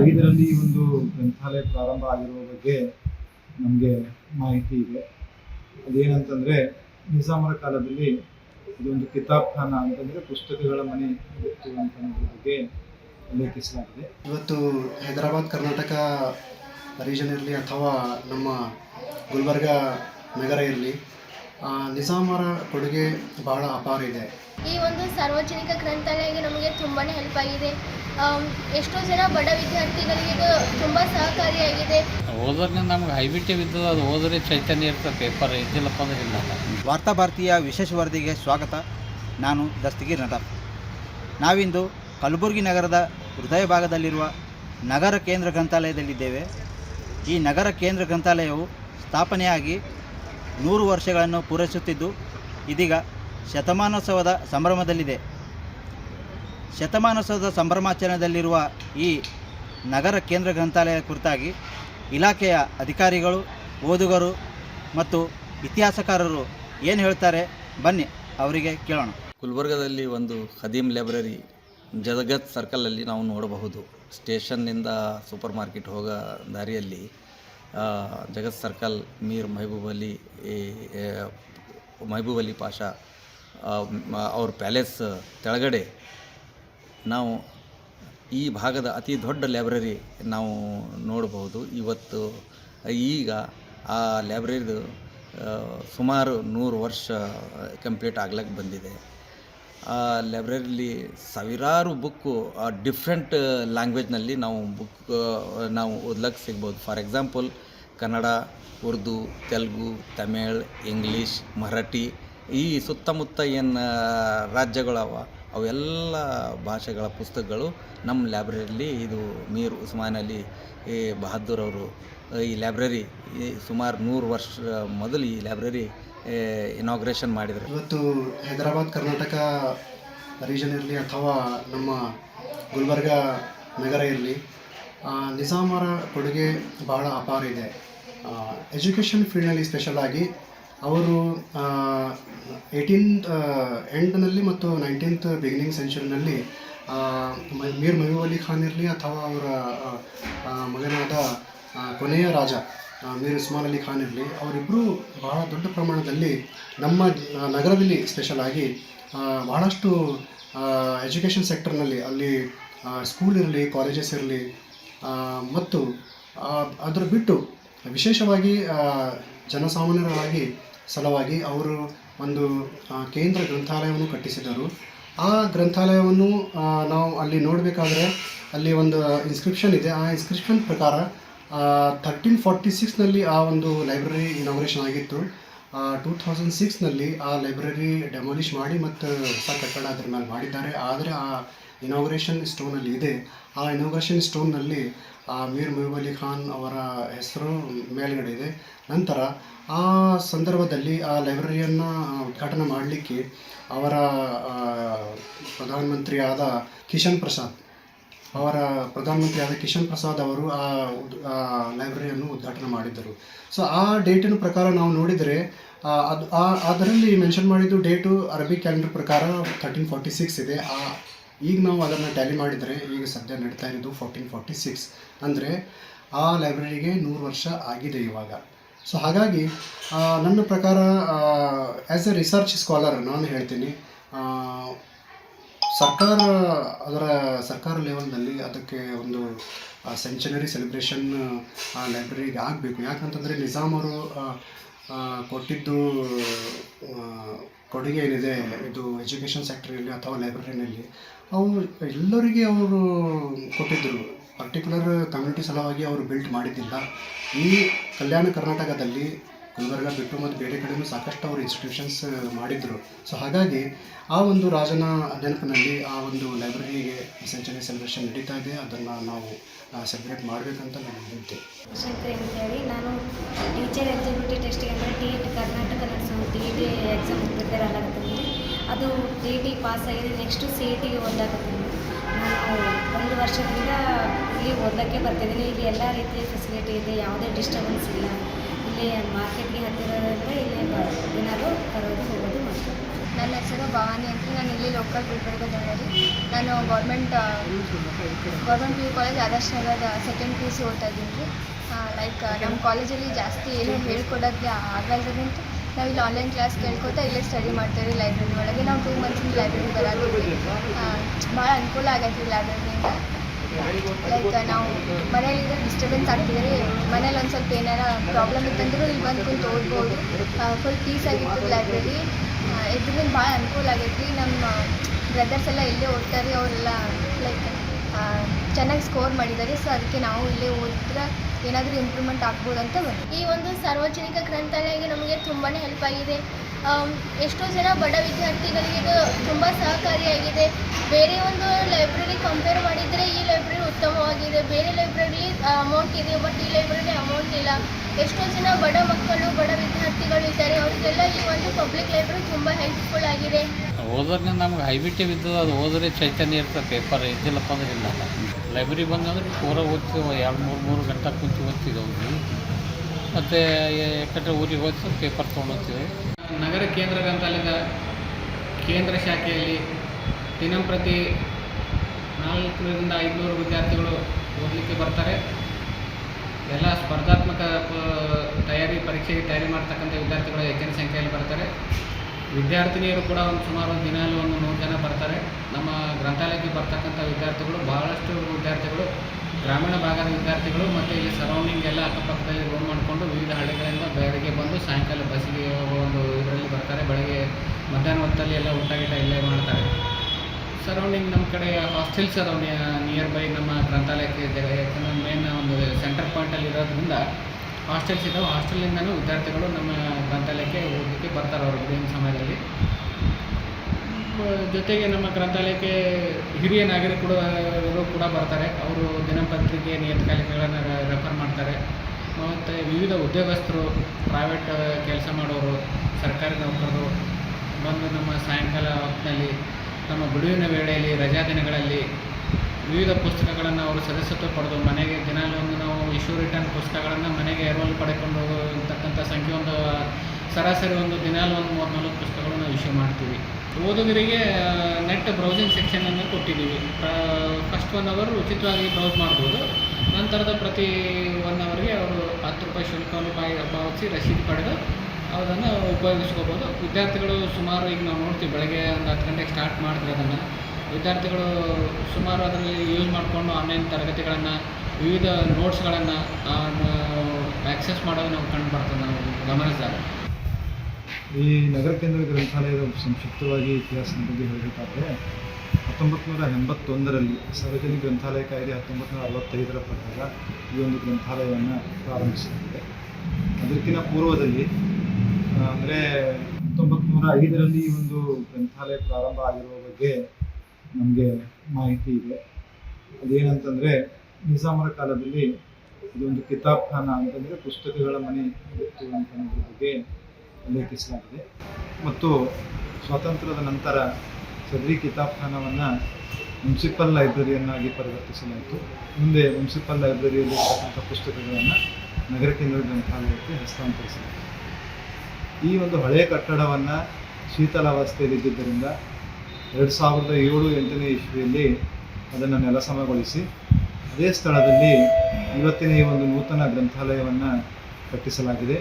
ಐದರಲ್ಲಿ ಒಂದು ಗ್ರಂಥಾಲಯ ಪ್ರಾರಂಭ ಆಗಿರುವ ಬಗ್ಗೆ ನಮಗೆ ಮಾಹಿತಿ ಇದೆ. ಅದೇನಂತಂದರೆ ನಿಜಾಮರ ಕಾಲದಲ್ಲಿ ಇದೊಂದು ಕಿತಾಬ್ಖಾನ ಅಂತಂದರೆ ಪುಸ್ತಕಗಳ ಮನೆ ಇತ್ತು ಅಂತ ಅನ್ನೋದ್ರ ಬಗ್ಗೆ ಉಲ್ಲೇಖಿಸಲಾಗಿದೆ. ಇವತ್ತು ಹೈದರಾಬಾದ್ ಕರ್ನಾಟಕ ರೀಜನ್ ಇರಲಿ ಅಥವಾ ನಮ್ಮ ಗುಲ್ಬರ್ಗ ನಗರ ಇರಲಿ ನಿಜಾಮರ ಕೊಡುಗೆ ಬಹಳ ಅಪಾರ ಇದೆ. ಈ ಒಂದು ಸಾರ್ವಜನಿಕ ಗ್ರಂಥಾಲಯಕ್ಕೆ ನಮಗೆ ತುಂಬಾ ಹೆಲ್ಪ್ ಆಗಿದೆ. ಎಷ್ಟೋ ಜನ ಬಡ ವಿದ್ಯಾರ್ಥಿಗಳಿಗೆ ತುಂಬ ಸಹಕಾರಿಯಾಗಿದೆ. ಓದೋದ್ರಿಂದ ನಮ್ಗೆ ಹೈಬಿಟಿ ಬಿದ್ದದ ಅದು ಓದ್ರೆ ಚೈತನ್ಯ ಇರ್ತದೆ ಪೇಪರ್ ಇದ್ದಿಲ್ಲಪ್ಪ ಅಂದ್ರೆ ಇಲ್ಲ. ವಾರ್ತಾ ಭಾರತೀಯ ವಿಶೇಷ ವರದಿಗೆ ಸ್ವಾಗತ. ನಾನು ದಸ್ತಗಿರ್ ನಟ ನಾವಿಂದು ಕಲಬುರಗಿ ನಗರದ ಹೃದಯ ಭಾಗದಲ್ಲಿರುವ ನಗರ ಕೇಂದ್ರ ಗ್ರಂಥಾಲಯದಲ್ಲಿದ್ದೇವೆ. ಈ ನಗರ ಕೇಂದ್ರ ಗ್ರಂಥಾಲಯವು ಸ್ಥಾಪನೆಯಾಗಿ ನೂರು ವರ್ಷಗಳನ್ನು ಪೂರೈಸುತ್ತಿದ್ದು ಇದೀಗ ಶತಮಾನೋತ್ಸವದ ಸಂಭ್ರಮದಲ್ಲಿದೆ. ಶತಮಾನೋತ್ಸವದ ಸಂಭ್ರಮಾಚರಣೆಯಲ್ಲಿರುವ ಈ ನಗರ ಕೇಂದ್ರ ಗ್ರಂಥಾಲಯ ಕುರಿತಾಗಿ ಇಲಾಖೆಯ ಅಧಿಕಾರಿಗಳು, ಓದುಗರು ಮತ್ತು ಇತಿಹಾಸಕಾರರು ಏನು ಹೇಳ್ತಾರೆ ಬನ್ನಿ ಅವರಿಗೆ ಕೇಳೋಣ. ಗುಲ್ಬರ್ಗದಲ್ಲಿ ಒಂದು ಖದೀಮ್ ಲೈಬ್ರರಿ ಜಗತ್ ಸರ್ಕಲಲ್ಲಿ ನಾವು ನೋಡಬಹುದು. ಸ್ಟೇಷನ್ನಿಂದ ಸೂಪರ್ ಮಾರ್ಕೆಟ್ ಹೋಗೋ ದಾರಿಯಲ್ಲಿ ಜಗತ್ ಸರ್ಕಲ್ ಮೀರ್ ಮೆಹಬೂಬ್ ಅಲಿ ಮೆಹಬೂಬ್ ಅಲಿ ಪಾಷಾ ಅವ್ರ ಪ್ಯಾಲೇಸ್ ಕೆಳಗಡೆ ನಾವು ಈ ಭಾಗದ ಅತಿ ದೊಡ್ಡ ಲೈಬ್ರರಿ ನಾವು ನೋಡಬಹುದು. ಇವತ್ತು ಈಗ ಆ ಲೈಬ್ರರಿದು ಸುಮಾರು ನೂರು ವರ್ಷ ಕಂಪ್ಲೀಟ್ ಆಗ್ಲಿಕ್ಕೆ ಬಂದಿದೆ. ಆ ಲೈಬ್ರರಿಲಿ ಸಾವಿರಾರು ಬುಕ್ಕು ಡಿಫ್ರೆಂಟ್ ಲ್ಯಾಂಗ್ವೇಜ್ನಲ್ಲಿ ನಾವು ಬುಕ್ ನಾವು ಓದ್ಲಿಕ್ಕೆ ಸಿಗ್ಬೋದು. For example Kannada, Urdu, Telugu, Tamil, English, Marathi ಈ ಸುತ್ತಮುತ್ತ ಏನು ರಾಜ್ಯಗಳವ ಅವೆಲ್ಲ ಭಾಷೆಗಳ ಪುಸ್ತಕಗಳು ನಮ್ಮ ಲೈಬ್ರರಿಲಿ ಇದು ಮೀರ್ ಉಸ್ಮಾನ್ ಅಲಿ ಈ ಬಹದ್ದೂರ್ ಅವರು, ಈ ಲೈಬ್ರರಿ ಸುಮಾರು ನೂರು ವರ್ಷ ಮೊದಲು ಈ ಲೈಬ್ರರಿ ಇನಾಗ್ರೇಷನ್ ಮಾಡಿದರು. ಇವತ್ತು ಹೈದರಾಬಾದ್, ಕರ್ನಾಟಕ ರೀಜನ್ ಇರಲಿ ಅಥವಾ ನಮ್ಮ ಗುಲ್ಬರ್ಗ ನಗರ ಇರಲಿ ನಿಜಾಮರ ಕೊಡುಗೆ ಬಹಳ ಅಪಾರ ಇದೆ. ಎಜುಕೇಷನ್ ಫೀಲ್ಡ್ನಲ್ಲಿ ಸ್ಪೆಷಲ್ ಆಗಿ ಅವರು ಏಯ್ಟೀನ್ತ್ ಎಂಡ್ನಲ್ಲಿ ಮತ್ತು ನೈನ್ಟೀನ್ತ್ ಬಿಗಿನಿಂಗ್ ಸೆಂಚುರಿನಲ್ಲಿ ಮೀರ್ ಮಹಬೂಬ್ ಅಲಿ ಖಾನ್ ಇರಲಿ ಅಥವಾ ಅವರ ಮಗನಾದ ಕೊನೆಯ ರಾಜ ಮೀರ್ ಉಸ್ಮಾನ್ ಅಲಿ ಖಾನ್ ಇರಲಿ ಅವರಿಬ್ಬರು ಬಹಳ ದೊಡ್ಡ ಪ್ರಮಾಣದಲ್ಲಿ ನಮ್ಮ ನಗರದಲ್ಲಿ ಸ್ಪೆಷಲ್ ಆಗಿ ಬಹಳಷ್ಟು ಎಜುಕೇಷನ್ ಸೆಕ್ಟರ್ನಲ್ಲಿ ಅಲ್ಲಿ ಸ್ಕೂಲ್ ಇರಲಿ ಕಾಲೇಜಸ್ ಇರಲಿ ಮತ್ತು ಅದರ ಬಿಟ್ಟು, ವಿಶೇಷವಾಗಿ ಜನಸಾಮಾನ್ಯರಾಗಿ ಸಲುವಾಗಿ ಅವರು ಒಂದು ಕೇಂದ್ರ ಗ್ರಂಥಾಲಯವನ್ನು ಕಟ್ಟಿಸಿದರು. ಆ ಗ್ರಂಥಾಲಯವನ್ನು ನಾವು ಅಲ್ಲಿ ನೋಡಬೇಕಾದ್ರೆ ಅಲ್ಲಿ ಒಂದು ಇನ್ಸ್ಕ್ರಿಪ್ಷನ್ ಇದೆ. ಆ ಇನ್ಸ್ಕ್ರಿಪ್ಷನ್ ಪ್ರಕಾರ ಥರ್ಟೀನ್ ಫಾರ್ಟಿ ಸಿಕ್ಸ್ನಲ್ಲಿ ಆ ಒಂದು ಲೈಬ್ರರಿ ಇನಾಗ್ರೇಷನ್ ಆಗಿತ್ತು. ಟೂ ತೌಸಂಡ್ ಸಿಕ್ಸ್ನಲ್ಲಿ ಆ ಲೈಬ್ರರಿ ಡೆಮಾಲಿಷ್ ಮಾಡಿ ಮತ್ತು ಹೊಸ ಕಟ್ಟಡ ಅದ್ರ ಮೇಲೆ ಮಾಡಿದ್ದಾರೆ. ಆದರೆ ಆ ಇನಾಗ್ರೇಷನ್ ಸ್ಟೋನಲ್ಲಿ ಇದೆ. ಆ ಇನಾಗ್ರೇಷನ್ ಸ್ಟೋನ್ನಲ್ಲಿ ಆ ಮೀರ್ ಮುಹಬ್ ಅಲಿ ಖಾನ್ ಅವರ ಹೆಸರು ಮೇಲ್ಗಡೆ ಇದೆ. ನಂತರ ಆ ಸಂದರ್ಭದಲ್ಲಿ ಆ ಲೈಬ್ರರಿಯನ್ನು ಉದ್ಘಾಟನೆ ಮಾಡಲಿಕ್ಕೆ ಅವರ ಪ್ರಧಾನಮಂತ್ರಿಯಾದ ಕಿಶನ್ ಪ್ರಸಾದ್ ಅವರ ಪ್ರಧಾನಮಂತ್ರಿಯಾದ ಕಿಶನ್ ಪ್ರಸಾದ್ ಅವರು ಆ ಲೈಬ್ರರಿಯನ್ನು ಉದ್ಘಾಟನೆ ಮಾಡಿದ್ದರು. ಸೊ ಆ ಡೇಟಿನ ಪ್ರಕಾರ ನಾವು ನೋಡಿದರೆ ಅದು ಅದರಲ್ಲಿ ಮೆನ್ಷನ್ ಮಾಡಿದ್ದು ಡೇಟು ಅರಬಿ ಕ್ಯಾಲೆಂಡರ್ ಪ್ರಕಾರ ತರ್ಟೀನ್ ಫಾರ್ಟಿ ಸಿಕ್ಸ್ ಇದೆ. ಆ ಈಗ ನಾವು ಅದನ್ನು ಟ್ಯಾಲಿ ಮಾಡಿದರೆ ಈಗ ಸದ್ಯ ನಡೀತಾ ಇರೋದು ಫೋರ್ಟೀನ್ ಫಾರ್ಟಿ ಸಿಕ್ಸ್ ಅಂದರೆ ಆ ಲೈಬ್ರರಿಗೆ ನೂರು ವರ್ಷ ಆಗಿದೆ ಇವಾಗ. ಸೊ ಹಾಗಾಗಿ ನನ್ನ ಪ್ರಕಾರ ಆ್ಯಸ್ ಎ ರಿಸರ್ಚ್ ಸ್ಕಾಲರ್ ನಾನು ಹೇಳ್ತೀನಿ ಸರ್ಕಾರ, ಅದರ ಸರ್ಕಾರ ಲೆವೆಲ್ನಲ್ಲಿ ಅದಕ್ಕೆ ಒಂದು ಸೆಂಚುರಿ ಸೆಲೆಬ್ರೇಷನ್ ಆ ಲೈಬ್ರರಿಗೆ ಆಗಬೇಕು. ಯಾಕಂತಂದರೆ ನಿಜಾಮ್ ಅವರು ಕೊಟ್ಟಿದ್ದು ಕೊಡುಗೆ ಏನಿದೆ ಇದು ಎಜುಕೇಷನ್ ಸೆಕ್ಟರಲ್ಲಿ ಅಥವಾ ಲೈಬ್ರರಿನಲ್ಲಿ. ಅವರು ಎಲ್ಲರಿಗೆ ಅವರು ಕೊಟ್ಟಿದ್ದರು. ಪರ್ಟಿಕ್ಯುಲರ್ ಕಮ್ಯುನಿಟಿ ಸಲುವಾಗಿ ಅವರು ಬಿಲ್ಟ್ ಮಾಡಿದ್ದಿಲ್ಲ. ಈ ಕಲ್ಯಾಣ ಕರ್ನಾಟಕದಲ್ಲಿ ಗುಲ್ಬರ್ಗ ಬಿಟ್ಟು ಮತ್ತು ಬೇರೆ ಕಡೆಯೂ ಸಾಕಷ್ಟು ಅವರು ಇನ್ಸ್ಟಿಟ್ಯೂಷನ್ಸ್ ಮಾಡಿದರು. ಸೊ ಹಾಗಾಗಿ ಆ ಒಂದು ರಾಜನ ನೆನಪಿನಲ್ಲಿ ಆ ಒಂದು ಲೈಬ್ರರಿಗೆ ಸೆಂಚುರಿ ಸೆಲೆಬ್ರೇಷನ್ ನಡೀತಾ ಇದೆ. ಅದನ್ನು ನಾವು ಸೆಲೆಬ್ರೇಟ್ ಮಾಡಬೇಕಂತ ನಾನು ಹೇಳ್ತೀನಿ. ಅಂತ ಹೇಳಿ, ನಾನು ಟೀಚರ್ ಎಲಿಜಿಬಿಲಿಟಿ ಟೆಸ್ಟಿಗೆ ಅಂದರೆ ಟಿ ಇ ಕರ್ನಾಟಕ ನಡೆಸೋ T E T exam prepare ಆಗತ್ತೀನಿ ಅದು ಟಿ ಇ ಟಿ ಪಾಸ್ ಆಗಿದೆ ನೆಕ್ಸ್ಟು ಸಿ ಇ ಟಿಗೆ ಓದಾಕತ್ತೀನಿ ನಾನು ಒಂದು ವರ್ಷದಿಂದ ಇಲ್ಲಿ ಓದಕ್ಕೆ ಬರ್ತಿದ್ದೀನಿ. ಇಲ್ಲಿ ಎಲ್ಲ ರೀತಿಯ ಫೆಸಿಲಿಟಿ ಇದೆ, ಯಾವುದೇ ಡಿಸ್ಟರ್ಬೆನ್ಸ್ ಇಲ್ಲ. ಇಲ್ಲಿ ಮಾರ್ಕೆಟ್ಗೆ ಹತ್ತಿರೋದ್ರಿಂದ ಇಲ್ಲಿ ಏನಾದರೂ ತರೋದು ಹೋಗೋದು ಮಾಡ್ತೀನಿ ನನ್ನ ಹೆಸರು ಭವಾನಿ ಅಂತ. ನಾನು ಇಲ್ಲಿ ಲೋಕಲ್ ಗುಲ್ಬರ್ಗದವರಲ್ಲಿ ನಾನು government government P U college ಆದರ್ಶ ನಗರದ ಸೆಕೆಂಡ್ ಪಿ ಯು ಸಿ ಓದ್ತಾ ಇದ್ದೀನಿ. ರೀ ಲೈಕ್ ನಮ್ಮ ಕಾಲೇಜಲ್ಲಿ ಜಾಸ್ತಿ ಏನು ಹೇಳ್ಕೊಡೋಕ್ಕೆ ಆಗಲ್ದಂತ ನಾವು ಇಲ್ಲಿ ಆನ್ಲೈನ್ ಕ್ಲಾಸ್ ಕೇಳ್ಕೊತಾ ಇಲ್ಲೇ ಸ್ಟಡಿ ಮಾಡ್ತೀವಿ ರೀ ಲೈಬ್ರರಿ ಒಳಗೆ. ನಾವು ಟೂ ಮಂತ್ಸ್ ಲೈಬ್ರರಿ ಬರೋದು. ಭಾಳ ಅನುಕೂಲ ಆಗೈತೆ ರೀ ಲೈಬ್ರರಿಯಿಂದ ಲೈಕ್ ನಾವು ಮನೇಲಿದ್ರೆ ಡಿಸ್ಟರ್ಬೆನ್ಸ್ ಆಗ್ತಿದ್ರೆ ಮನೇಲಿ ಒಂದು ಸ್ವಲ್ಪ ಏನಾರ ಪ್ರಾಬ್ಲಮ್ ಇತ್ತಂದ್ರೂ ಇಲ್ಲಿ ಬಂದು ಕುಂತು ಓದ್ಬೋದು. ಫುಲ್ ಪೀಸ್ ಆಗಿರ್ತದೆ ಲೈಬ್ರರಿ ಇದ್ರಿಂದ ಭಾಳ ಅನುಕೂಲ ಆಗೈತಿ ನಮ್ಮ ಬ್ರದರ್ಸ್ ಎಲ್ಲ ಇಲ್ಲೇ ಓದ್ತಾರೆ, ಅವರೆಲ್ಲ ಲೈಕ್ ಚೆನ್ನಾಗಿ ಸ್ಕೋರ್ ಮಾಡಿದ್ದಾರೆ. ಸೊ ಅದಕ್ಕೆ ನಾವು ಇಲ್ಲೇ ಓದಿದ್ರೆ ಏನಾದರೂ ಇಂಪ್ರೂವ್ಮೆಂಟ್ ಆಗ್ಬೋದು ಅಂತ ಬಂತು ಈ ಒಂದು ಸಾರ್ವಜನಿಕ ಗ್ರಂಥಾಲಯ ನಮಗೆ ತುಂಬಾ ಹೆಲ್ಪ್ ಆಗಿದೆ. ಎಷ್ಟೋ ಜನ ಬಡ ವಿದ್ಯಾರ್ಥಿಗಳಿಗೆ ಇದು ತುಂಬ ಸಹಕಾರಿಯಾಗಿದೆ. ಬೇರೆ ಒಂದು ಲೈಬ್ರರಿ ಕಂಪೇರ್ ಮಾಡಿದರೆ ಈ ಲೈಬ್ರರಿ ಉತ್ತಮವಾಗಿದೆ. ಬೇರೆ ಲೈಬ್ರರಿ ಅಮೌಂಟ್ ಇದೆ ಬಟ್ ಈ ಲೈಬ್ರರಿ ಅಮೌಂಟ್ ಇಲ್ಲ. ಎಷ್ಟೋ ಜನ ಬಡ ಮಕ್ಕಳು ಬಡ ವಿದ್ಯಾರ್ಥಿಗಳು ಇದ್ದಾರೆ. ಅವರಿಗೆಲ್ಲ ಈ ಒಂದು ಪಬ್ಲಿಕ್ ಲೈಬ್ರರಿ ತುಂಬ ಹೆಲ್ಪ್ಫುಲ್ ಆಗಿದೆ. ಓದೋದ್ರಿಂದ ನಮ್ಗೆ ಹೈಬಿಟ್ಟಿ ಬಿದ್ದದ ಅದು ಓದ್ರೆ ಚೈತನ್ಯ ಇರ್ತದೆ. ಪೇಪರ್ ಇದ್ದಿಲ್ಲಪ್ಪ ಅಂದ್ರೆ ಇಲ್ಲ. ಲೈಬ್ರರಿ ಬಂದಂದ್ರೆ ಪೂರ ಓದ್ತೀವಿ ಎರಡು ಮೂರು ಮೂರು ಗಂಟೆ ಕುಂತು ಓದ್ತಿದ್ದೆವು ಮತ್ತು ಯಾಕಂದರೆ ಊರಿಗೆ ಓದಿಸಿ ಪೇಪರ್ ತೊಗೊಂಡೋಗ್ತೀವಿ ನಗರ ಕೇಂದ್ರ ಗ್ರಂಥಾಲಯದ ಕೇಂದ್ರ ಶಾಖೆಯಲ್ಲಿ ದಿನಂಪ್ರತಿ ನಾಲ್ಕರಿಂದ ಐದುನೂರು ವಿದ್ಯಾರ್ಥಿಗಳು ಓದಲಿಕ್ಕೆ ಬರ್ತಾರೆ. ಎಲ್ಲ ಸ್ಪರ್ಧಾತ್ಮಕ ತಯಾರಿ, ಪರೀಕ್ಷೆಗೆ ತಯಾರಿ ಮಾಡ್ತಕ್ಕಂಥ ವಿದ್ಯಾರ್ಥಿಗಳು ಹೆಚ್ಚಿನ ಸಂಖ್ಯೆಯಲ್ಲಿ ಬರ್ತಾರೆ. ವಿದ್ಯಾರ್ಥಿನಿಯರು ಕೂಡ ಒಂದು ಸುಮಾರು ಒಂದು ದಿನಾಲು ಒಂದು ನೂರು ಜನ ಬರ್ತಾರೆ. ನಮ್ಮ ಗ್ರಂಥಾಲಯಕ್ಕೆ ಬರ್ತಕ್ಕಂಥ ವಿದ್ಯಾರ್ಥಿಗಳು, ಬಹಳಷ್ಟು ವಿದ್ಯಾರ್ಥಿಗಳು, ಗ್ರಾಮೀಣ ಭಾಗದ ವಿದ್ಯಾರ್ಥಿಗಳು ಮತ್ತು ಇಲ್ಲಿ ಸರೌಂಡಿಂಗ್ ಎಲ್ಲ ಅಕ್ಕಪಕ್ಕದಲ್ಲಿ ರೂಮ್ ಮಾಡಿಕೊಂಡು ವಿವಿಧ ಹಳ್ಳಿಗಳಿಂದ ಬೆಳಗ್ಗೆ ಬಂದು ಸಾಯಂಕಾಲ ಬಸ್ಸಿಗೆ ಒಂದು ಇದರಲ್ಲಿ ಬರ್ತಾರೆ. ಬೆಳಗ್ಗೆ ಮಧ್ಯಾಹ್ನ ಹೊತ್ತಲ್ಲಿ ಎಲ್ಲ ಊಟ, ಗೀಟ ಇಲ್ಲೇ ಮಾಡ್ತಾರೆ. ಸರೌಂಡಿಂಗ್ ನಮ್ಮ ಕಡೆ ಹಾಸ್ಟೆಲ್ಸ್ ಅದಾವೆ ನಿಯರ್ ಬೈ ನಮ್ಮ ಗ್ರಂಥಾಲಯಕ್ಕೆ ಇದ್ದೇವೆ ಯಾಕಂದರೆ ಮೇನ್ ಒಂದು ಸೆಂಟರ್ ಪಾಯಿಂಟಲ್ಲಿ ಇರೋದ್ರಿಂದ ಹಾಸ್ಟೆಲ್ಸ್ ಇದ್ದಾವೆ ಹಾಸ್ಟೆಲಿಂದನೂ ವಿದ್ಯಾರ್ಥಿಗಳು ನಮ್ಮ ಗ್ರಂಥಾಲಯಕ್ಕೆ ಓದಲಿಕ್ಕೆ ಬರ್ತಾರೆ ಅವರು ಬಿಡುವಿನ ಸಮಯದಲ್ಲಿ. ಜೊತೆಗೆ ನಮ್ಮ ಗ್ರಂಥಾಲಯಕ್ಕೆ ಹಿರಿಯ ನಾಗರಿಕರು ಕೂಡ ಬರ್ತಾರೆ. ಅವರು ದಿನಪತ್ರಿಕೆ, ನಿಯತಕಾಲಿಕೆಗಳನ್ನು ರೆಫರ್ ಮಾಡ್ತಾರೆ. ಮತ್ತು ವಿವಿಧ ಉದ್ಯೋಗಸ್ಥರು ಪ್ರೈವೇಟ್ ಕೆಲಸ ಮಾಡೋರು, ಸರ್ಕಾರಿ ನೌಕರರು ಬಂದು ನಮ್ಮ ಸಾಯಂಕಾಲ ಹೊತ್ತಿನಲ್ಲಿ ನಮ್ಮ ಬಿಡುವಿನ ವೇಳೆಯಲ್ಲಿ ರಜಾ ದಿನಗಳಲ್ಲಿ ವಿವಿಧ ಪುಸ್ತಕಗಳನ್ನು ಅವರು ಸದಸ್ಯತ್ವ ಪಡೆದು ಮನೆಗೆ ದಿನಾಲು ಒಂದು ನಾವು ಇಶ್ಯೂ ರಿಟರ್ನ್ ಪುಸ್ತಕಗಳನ್ನು ಮನೆಗೆ ಎರವಲು ಪಡೆಕೊಂಡು ಹೋಗತಕ್ಕಂಥ ಸಂಖ್ಯೆ ಒಂದು, ಸರಾಸರಿ ಒಂದು ದಿನಾಲು ಒಂದು ಮೂರು ನಾಲ್ಕು ಪುಸ್ತಕಗಳು ನಾವು ಇಶ್ಯೂ ಮಾಡ್ತೀವಿ. ಓದುಗರಿಗೆ ನೆಟ್ ಬ್ರೌಸಿಂಗ್ ಸೆಕ್ಷನನ್ನು ಕೊಟ್ಟಿದ್ದೀವಿ. ಫಸ್ಟ್ ಒನ್ ಅವರ್ ಉಚಿತವಾಗಿ ಬ್ರೌಸ್ ಮಾಡ್ಬೋದು. ನಂತರದ ಪ್ರತಿ ಒನ್ ಅವರ್ಗೆ ಅವರು ಹತ್ತು ರೂಪಾಯಿ ಶುಲ್ಕವನ್ನು ಪಾವತಿಸಿ ರಸೀದಿ ಪಡೆದು ಅದನ್ನು ಉಪಯೋಗಿಸ್ಕೋಬೋದು. ವಿದ್ಯಾರ್ಥಿಗಳು ಸುಮಾರು ಈಗ ನಾವು ನೋಡ್ತೀವಿ, ಬೆಳಗ್ಗೆ ಒಂದು ಹತ್ತು ಗಂಟೆಗೆ ಸ್ಟಾರ್ಟ್ ಮಾಡ್ತೀವಿ ಅದನ್ನು. ವಿದ್ಯಾರ್ಥಿಗಳು ಸುಮಾರು ಅದರಲ್ಲಿ ಯೂಸ್ ಮಾಡಿಕೊಂಡು ಆನ್ಲೈನ್ ತರಗತಿಗಳನ್ನು, ವಿವಿಧ ನೋಟ್ಸ್ಗಳನ್ನು ಆ್ಯಕ್ಸೆಸ್ ಮಾಡೋದು ನಾವು ಕಂಡು ಬರ್ತದೆ ನಾವು ಗಮನಿಸಿದಾಗ. ಈ ನಗರ ಕೇಂದ್ರ ಗ್ರಂಥಾಲಯದ ಸಂಕ್ಷಿಪ್ತವಾಗಿ ಇತಿಹಾಸದ ಬಗ್ಗೆ ಹೇಳಬೇಕಾದ್ರೆ ಹತ್ತೊಂಬತ್ತು ನೂರ ಎಂಬತ್ತೊಂದರಲ್ಲಿ ಸಾರ್ವಜನಿಕ ಗ್ರಂಥಾಲಯ ಕಾಯ್ದೆ ಹತ್ತೊಂಬತ್ತು ನೂರ ಅರವತ್ತೈದರ ಪ್ರಕಾರ ಈ ಒಂದು ಗ್ರಂಥಾಲಯವನ್ನು ಪ್ರಾರಂಭಿಸಲಾಗಿದೆ ಅದಕ್ಕಿಂತ ಪೂರ್ವದಲ್ಲಿ ನೂರ ಐದರಲ್ಲಿ ಈ ಒಂದು ಗ್ರಂಥಾಲಯ ಪ್ರಾರಂಭ ಆಗಿರುವ ಬಗ್ಗೆ ನಮಗೆ ಮಾಹಿತಿ ಇದೆ. ಅದೇನಂತಂದರೆ ನಿಜಾಮರ ಕಾಲದಲ್ಲಿ ಇದೊಂದು ಕಿತಾಬ್ ಖಾನ ಅಂತಂದರೆ ಪುಸ್ತಕಗಳ ಮನೆ ಇತ್ತು ಅಂತ ಬಗ್ಗೆ ಉಲ್ಲೇಖಿಸಲಾಗಿದೆ. ಮತ್ತು ಸ್ವಾತಂತ್ರ್ಯದ ನಂತರ ಸದ್ರಿ ಕಿತಾಬ್ ಖಾನವನ್ನು ಮುನ್ಸಿಪಲ್ ಲೈಬ್ರರಿಯನ್ನಾಗಿ ಪರಿವರ್ತಿಸಲಾಯಿತು. ಮುಂದೆ ಮುನ್ಸಿಪಲ್ ಲೈಬ್ರರಿಯಲ್ಲಿ ಇರತಕ್ಕಂಥ ಪುಸ್ತಕಗಳನ್ನು ನಗರ ಕೇಂದ್ರ ಗ್ರಂಥಾಲಯಕ್ಕೆ ಹಸ್ತಾಂತರಿಸಲಾಯಿತು. ಈ ಒಂದು ಹಳೆಯ ಕಟ್ಟಡವನ್ನು ಶೀತಲಾವಸ್ಥೆಯಲ್ಲಿದ್ದರಿಂದ ಎರಡು ಸಾವಿರದ ಏಳು ಎಂಟನೇ ಇಸ್ವಿಯಲ್ಲಿ ಅದನ್ನು ನೆಲಸಮಗೊಳಿಸಿ, ಅದೇ ಸ್ಥಳದಲ್ಲಿ ಇವತ್ತಿನ ಈ ಒಂದು ನೂತನ ಗ್ರಂಥಾಲಯವನ್ನು ಕಟ್ಟಿಸಲಾಗಿದೆ.